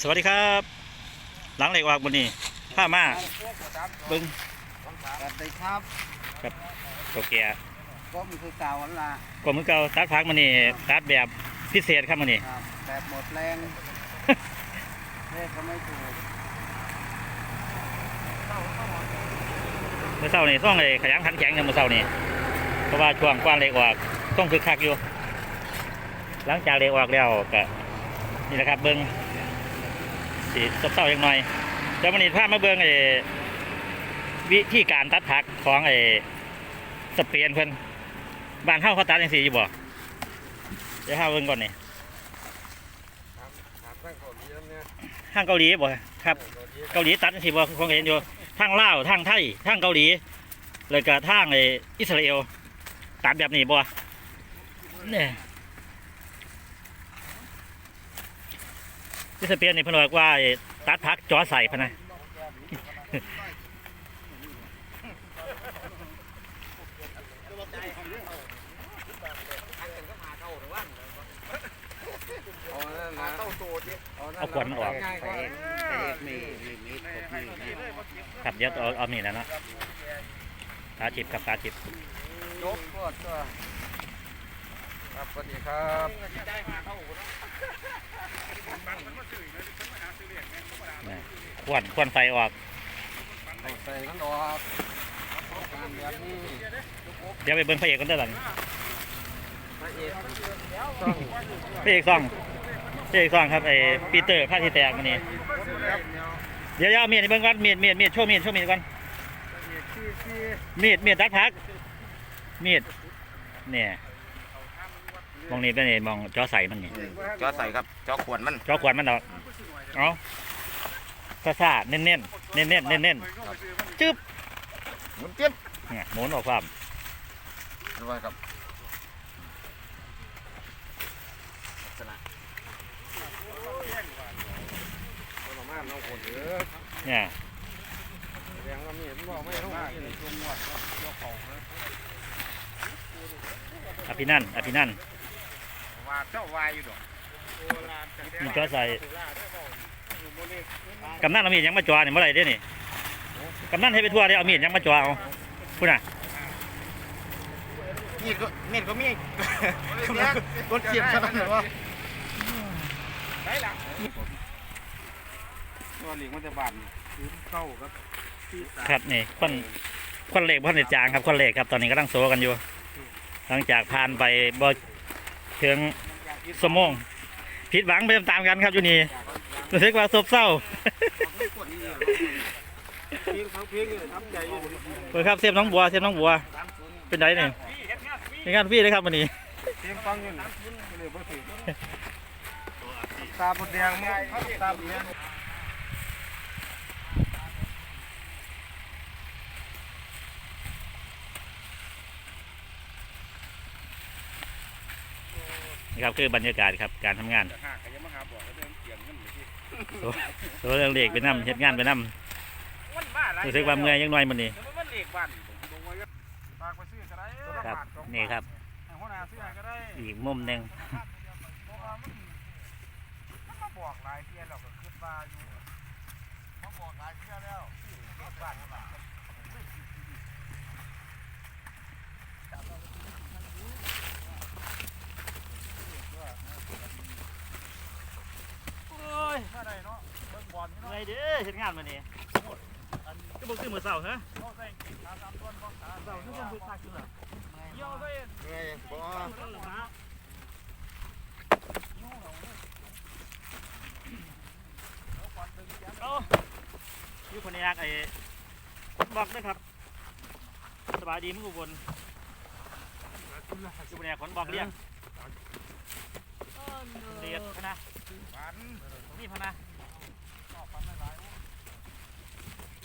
สวัสดีครับ หลังเหล็กออกบนนี้ผ้ามาเบิ้งสวัสดีครับตัวแก่ก็มีคือเก่าวันละกลมมือเก่าตัดพักมันนี่ตัดแบบพิเศษครับมันนี่ครับแบบหมดแรงเลขก็ไม่ถูกเมื่อเช้านี่ต้องเลยขยันขันแข็งเนี่ยเมื่อเช้านี่เพราะว่าช่วงกว้านเหล็กออกต้องคึกคักอยู่ หลังจากเหล็กออกแล้วก็นี่แหละครับเบิ้ง สีซบเศร้าๆอย่างหน่อยเดี๋ยวมันนี่พามาเบิ้งไอ้วิธีการตัดผักของไอ้สเปียนเพิ่นบ้านเฮาเขาตัดจังซี่อยู่บ่เดี๋ยวเฮาเบิ่งก่อนนี่ถามตั้งก่อนนี้เนี่ยทางเกาหลีบ่ครับ เกาหลีตัดจังซี่บ่คงเห็นอยู่ทางลาวทางไทยทางเกาหลีแล้วก็ทางไอ้อิสราเอลตัดแบบนี้บ่เนี่ย ที่สเปียนนี่เพิ่นบอกว่าไอ้ตัดผักจอใส่พะนะเอานั่นนะเข้าตัวดิเอาขวดมันออกใส่เอกใส่เอกมีมีมีด ครบมีมีดครับเดี๋ยวเอาเอานี่แล้วเนาะตาจิบกับตาจิบยกกดก็ครับสวัสดีครับนะควนควนไฟออกเอาใส่มันออกการแบบนี้เดี๋ยวไปเบิ่งพระเอกกันเด้อหลังพระเอกต้องพระเอกซองพระเอกซองครับไอ้ปีเตอร์ผ้าที่แตกมันนี่เดี๋ยวเอามีดให้เบิ่งก่อนมีดมีดมีดโชว์มีดโชว์มีดก่อนที่ที่มีดมีดดักพักมีดเนี่ย มองนี่เป็นนี่มองจอใส่มันนี่จอใส่ครับจอขวดมันจอขวานมันดอกเอาซ่าซ่าๆเน้นเน้นเน้นเน้นเน้นเน้นจึ๊บหมุนเตี้ยนเนี่ยหมุนออกความด้วยครับคนละมากน้องคนเด้อเนี่ยแรงว่ามีดมันบอกไม่ต้องมีดจุ่มหมดเจ้าของนะอภินันท์อภินันท์ ว่าเจ้าวายอยู่ดอกมีจอใส่กำนันเอามีดยังมาจ่อเนี่ยเมื่อไหรเด้นี่กำนันให้ไปทั่วเด้เอามีดยังมาจ่อเอาพูดน่ะมีดก็มีดก็มีดรถเขียบขนาดนั้นวะตัวหลิงมันจะบาดซื้อเข้าครับที่สามครับนี่ควันควันเหล็กพันเดจางครับควันเหล็กครับตอนนี้กำลังโซกันอยู่หลังจากผ่านไปบ่ ถึงสมองผิดหวังไปตามๆกันครับอยู่นี่รู้สึกว่าซบเศร้าเฮ้ยงเลยทำใจอยู่เปิดครับเสียบน้องบัวเสียบน้องบัว เป็นไงเนี่ยเป็นงานพี่เลยครับวันนี้เสียงฟังอยู่เลยบ่ถึงตาบดแดงมั้งตาบดแดง นี่ครับคือบรรยากาศครับการทำงานหาใครยังมาหาบอกเรื่องเกี่ยงเงินอยู่ที่ตัวเรื่องเหล็กไปนํเฮ็ดงานไปนํมันบ้าอะไรรู้สึกว่าเมื่อยยังน้อยมันนี่ มันเล็กบ้านลงไว้ฝากไปซื้อก็ได้ครับนี่ครับหัวหน้าซื้อก็ได้อีกมุมหนึ่งเพราะว่ามันมันมาบอกหลายเที่ยแล้วก็คิดว่าอยู่มาบอกหลายเที่ยแล้วบ้านบ้านโอ้ย ถ้าได้เนาะเบิ่งบ อลนี่เมื่เนาะอยเด้อเฮ็ดงานมันนี่ก็บ่คือมือเช้าฮะเส่ขาสามต้นบ่ขาเช้าคือจังคือคักอยู่ล่ะเยี่ยวใส่เฮ้ยบ่โอ้อยู่คนนี้รักไอ้บอกนะครับ สบายดีมึงอุบลอยู่คนนี้ขนบอกเรียกเรียกพนะนี่พนะ ก็ปันหลาย โอ้ non stai ma di vanisce vanisce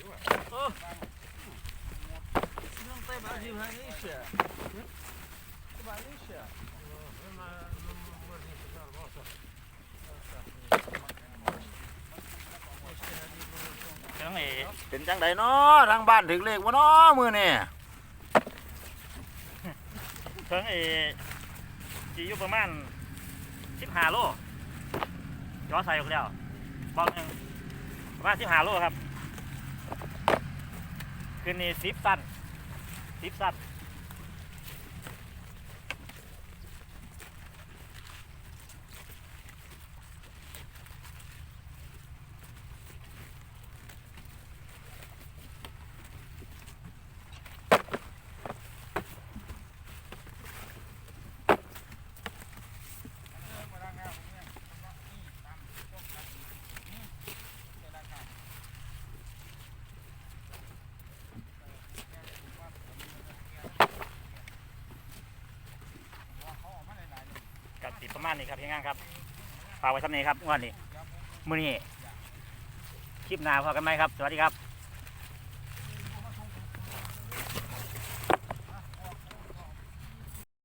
ทั้งไอ้เป็นจังไดเนาะทางบ้านถึงเลขวะเนาะมือนี่ทั้งไอ้จีอยู่ประมาณ15โลย้อใส่ออกแล้วบอกหนึ่งประมาณสิบห้าโลครับ คืนนี้สิบตันสิบตันานนี่ครับพี่งานครับฝากไว้ทำนี้ครับงวดนี้มื้อนี้คลิปหน้าพอกันไหมครับ สวัสดีครับ